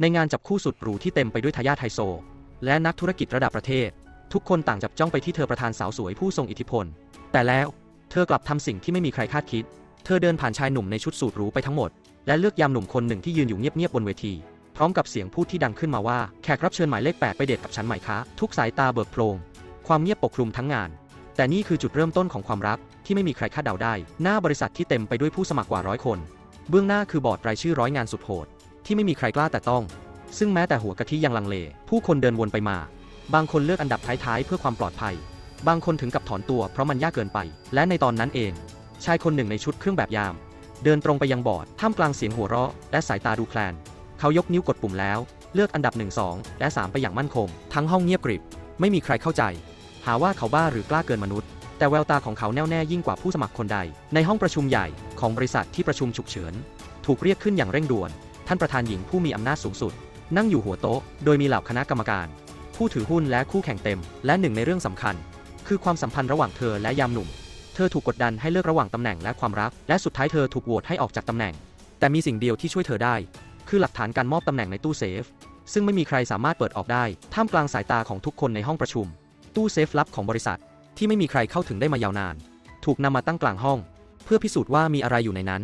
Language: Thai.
ในงานจับคู่สุดหรูที่เต็มไปด้วยทายาทไฮโซ และนักธุรกิจระดับประเทศ ทุกคนต่างจับจ้องไปที่เธอประธานสาวสวยผู้ทรงอิทธิพล แต่แล้วเธอกลับทำสิ่งที่ไม่มีใครคาดคิด เธอเดินผ่านชายหนุ่มในชุดสูทหรูไปทั้งหมด และเลือกยามหนุ่มคนหนึ่งที่ยืนอยู่เงียบๆบนเวที พร้อมกับเสียงพูดที่ดังขึ้นมาว่าแขกรับเชิญหมายเลขแปดไปเดทกับฉันไหมคะทุกสายตาเบิกโพลงความเงียบปกคลุมทั้งงาน แต่นี่คือจุดเริ่มต้นของความรักที่ไม่มีใครคาดเดาได้ หน้าบริษัทที่เต็มไปด้วยผู้สมัครกว่าร้อยคน เบื้องหน้าคือบอร์ดรายชื่อร้อยงานสุดโหด ที่ไม่มีใครกล้าแต่ต้อง ซึ่งแม้แต่หัวกะทิยังลังเล ผู้คนเดินวนไปมา บางคนเลือกอันดับท้ายๆ เพื่อความปลอดภัย บางคนถึงกับถอนตัวเพราะมันยากเกินไป และในตอนนั้นเอง ชายคนหนึ่งในชุดเครื่องแบบยาม เดินตรงไปยังบอร์ดท่ามกลางเสียงหัวเราะ และสายตาดูแคลน เขายกนิ้วกดปุ่มแล้ว เลือกอันดับ 1 2 และ 3 ไปอย่างมั่นคง ทั้งห้องเงียบกริบ ไม่มีใครเข้าใจ หาว่าเขาบ้าหรือกล้าเกินมนุษย์ แต่แววตาของเขาแน่วแน่ยิ่งกว่าผู้สมัครคนใด ในห้องประชุมใหญ่ของบริษัทที่ประชุมฉุกเฉิน ถูกเรียกขึ้นอย่างเร่งด่วน ท่านประธานหญิงผู้มีอำนาจสูงสุด นั่งอยู่หัวโต๊ะ โดยมีเหล่าคณะกรรมการ ผู้ถือหุ้นและคู่แข่งเต็ม และหนึ่งในเรื่องสำคัญ คือความสัมพันธ์ระหว่างเธอและยามหนุ่ม เธอถูกกดดันให้เลือกระหว่างตำแหน่งและความรัก และสุดท้ายเธอถูกโหวตให้ออกจากตำแหน่ง แต่มีสิ่งเดียวที่ช่วยเธอได้ คือหลักฐานการมอบตำแหน่งในตู้เซฟ ซึ่งไม่มีใครสามารถเปิดออกได้ ท่ามกลางสายตาของทุกคนในห้องประชุม ตู้เซฟลับของบริษัท ที่ไม่มีใครเข้าถึงได้มายาวนาน ถูกนำมาตั้งกลางห้อง เพื่อพิสูจน์ว่ามีอะไรอยู่ในนั้น